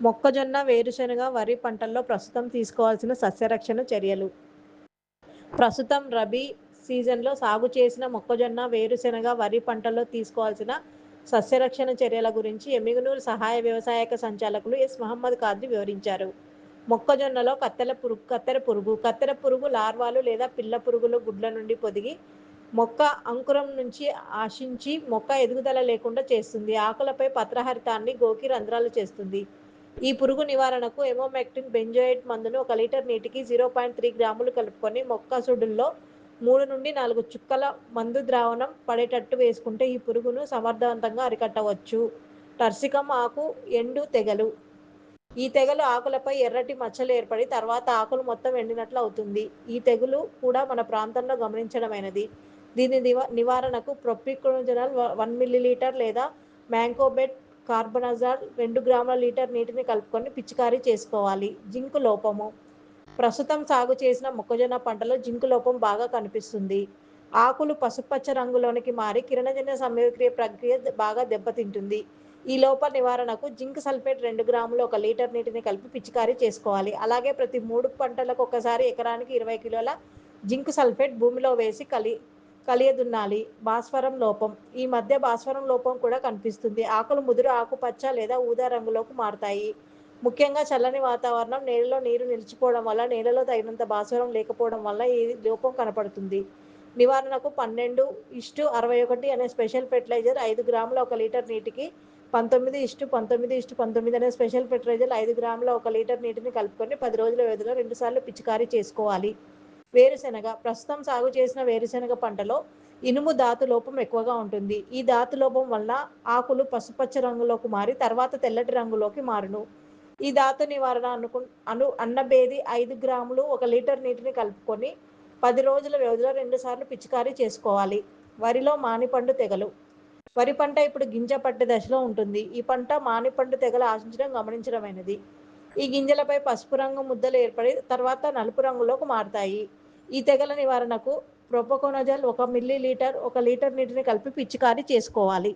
మొక్కజొన్న, వేరుశెనగ, వరి పంటల్లో ప్రస్తుతం తీసుకోవాల్సిన సస్యరక్షణ చర్యలు. ప్రస్తుతం రబీ సీజన్లో సాగు చేసిన మొక్కజొన్న, వేరుశెనగ, వరి పంటల్లో తీసుకోవాల్సిన సస్యరక్షణ చర్యల గురించి ఎమిగునూరు సహాయ వ్యవసాయక సంచాలకులు ఎస్. మహమ్మద్ ఖాద్రి వివరించారు. మొక్కజొన్నలో కత్తెర పురుగు కత్తెర పురుగు కత్తెర పురుగు లార్వాలు లేదా పిల్ల పురుగులు గుడ్ల నుండి పొదిగి మొక్క అంకురం నుంచి ఆశించి మొక్క ఎదుగుదల లేకుండా చేస్తుంది. ఆకులపై పత్రహరితాన్ని గోకి రంధ్రాలు చేస్తుంది. ఈ పురుగు నివారణకు ఎమోమెక్టిన్ బెంజోయేట్ మందును ఒక లీటర్ నీటికి జీరో పాయింట్ త్రీ గ్రాములు కలుపుకొని మొక్క సుడుల్లో మూడు నుండి నాలుగు చుక్కల మందు ద్రావణం పడేటట్టు వేసుకుంటే ఈ పురుగును సమర్థవంతంగా అరికట్టవచ్చు. టర్సికమ్ ఆకు ఎండు తెగలు ఈ తెగలు ఆకులపై ఎర్రటి మచ్చలు ఏర్పడి తర్వాత ఆకులు మొత్తం ఎండినట్లు అవుతుంది. ఈ తెగులు కూడా మన ప్రాంతంలో గమనించడమైనది దీని నివారణకు ప్రొప్రికోజనల్ వన్ మిల్లీలీటర్ లేదా మ్యాంకోబెట్ కార్బనజార్ రెండు గ్రాముల లీటర్ నీటిని కలుపుకొని పిచికారీ చేసుకోవాలి. జింక్ లోపము ప్రస్తుతం సాగు చేసిన మొక్కజొన్న పంటలో జింక్ లోపం బాగా కనిపిస్తుంది. ఆకులు పసుపుపచ్చ రంగులోనికి మారి కిరణజన్య సంయోక్రియ ప్రక్రియ బాగా దెబ్బతింటుంది. ఈ లోప నివారణకు జింక్ సల్ఫేట్ రెండు గ్రాములు ఒక లీటర్ నీటిని కలిపి పిచికారీ చేసుకోవాలి. అలాగే ప్రతి మూడు పంటలకు ఒకసారి ఎకరానికి ఇరవై కిలోల జింక్ సల్ఫేట్ భూమిలో వేసి కలి కలియదున్నాలి. భాస్వరం లోపం ఈ మధ్య భాస్వరం లోపం కూడా కనిపిస్తుంది. ఆకులు ముదురు ఆకుపచ్చ లేదా ఊదా రంగులోకి మారుతాయి ముఖ్యంగా చల్లని వాతావరణం, నేలలో నీరు నిలిచిపోవడం వల్ల నేలలో తగినంత భాస్వరం లేకపోవడం వల్ల ఈ లోపం కనపడుతుంది. నివారణకు పన్నెండు ఇష్టు అరవై ఒకటి అనే స్పెషల్ ఫెర్టిలైజర్ ఐదు గ్రాముల ఒక లీటర్ నీటికి పంతొమ్మిది ఇష్టు పంతొమ్మిది ఇష్టు పంతొమ్మిది అనే స్పెషల్ ఫెర్టిలైజర్ ఐదు గ్రాముల ఒక లీటర్ నీటిని కలుపుకొని పది రోజుల వ్యవధిలో రెండుసార్లు పిచికారీ చేసుకోవాలి. వేరుశెనగ ప్రస్తుతం సాగు చేసిన వేరుశెనగ పంటలో ఇనుము ధాతు లోపం ఎక్కువగా ఉంటుంది. ఈ ధాతు లోపం వల్ల ఆకులు పసుపుపచ్చ రంగులోకి మారి తర్వాత తెల్లటి రంగులోకి మారును. ఈ ధాతు నివారణ అనుకు అను అన్నబేది ఐదు గ్రాములు ఒక లీటర్ నీటిని కలుపుకొని పది రోజుల వ్యవధిలో రెండు సార్లు పిచికారీ చేసుకోవాలి. వరిలో మానిపండు తెగలు వరి పంట ఇప్పుడు గింజ పట్టే దశలో ఉంటుంది. ఈ పంట మానిపండు తెగలు ఆశించడం గమనించడమైనది ఈ గింజలపై పసుపు రంగు ముద్దలు ఏర్పడి తర్వాత నలుపు రంగులోకి మారుతాయి ఈ తెగల నివారణకు ప్రోపకోనజల్ ఒక మిల్లీ లీటర్ ఒక లీటర్ నీటిని కలిపి పిచికారీ చేసుకోవాలి.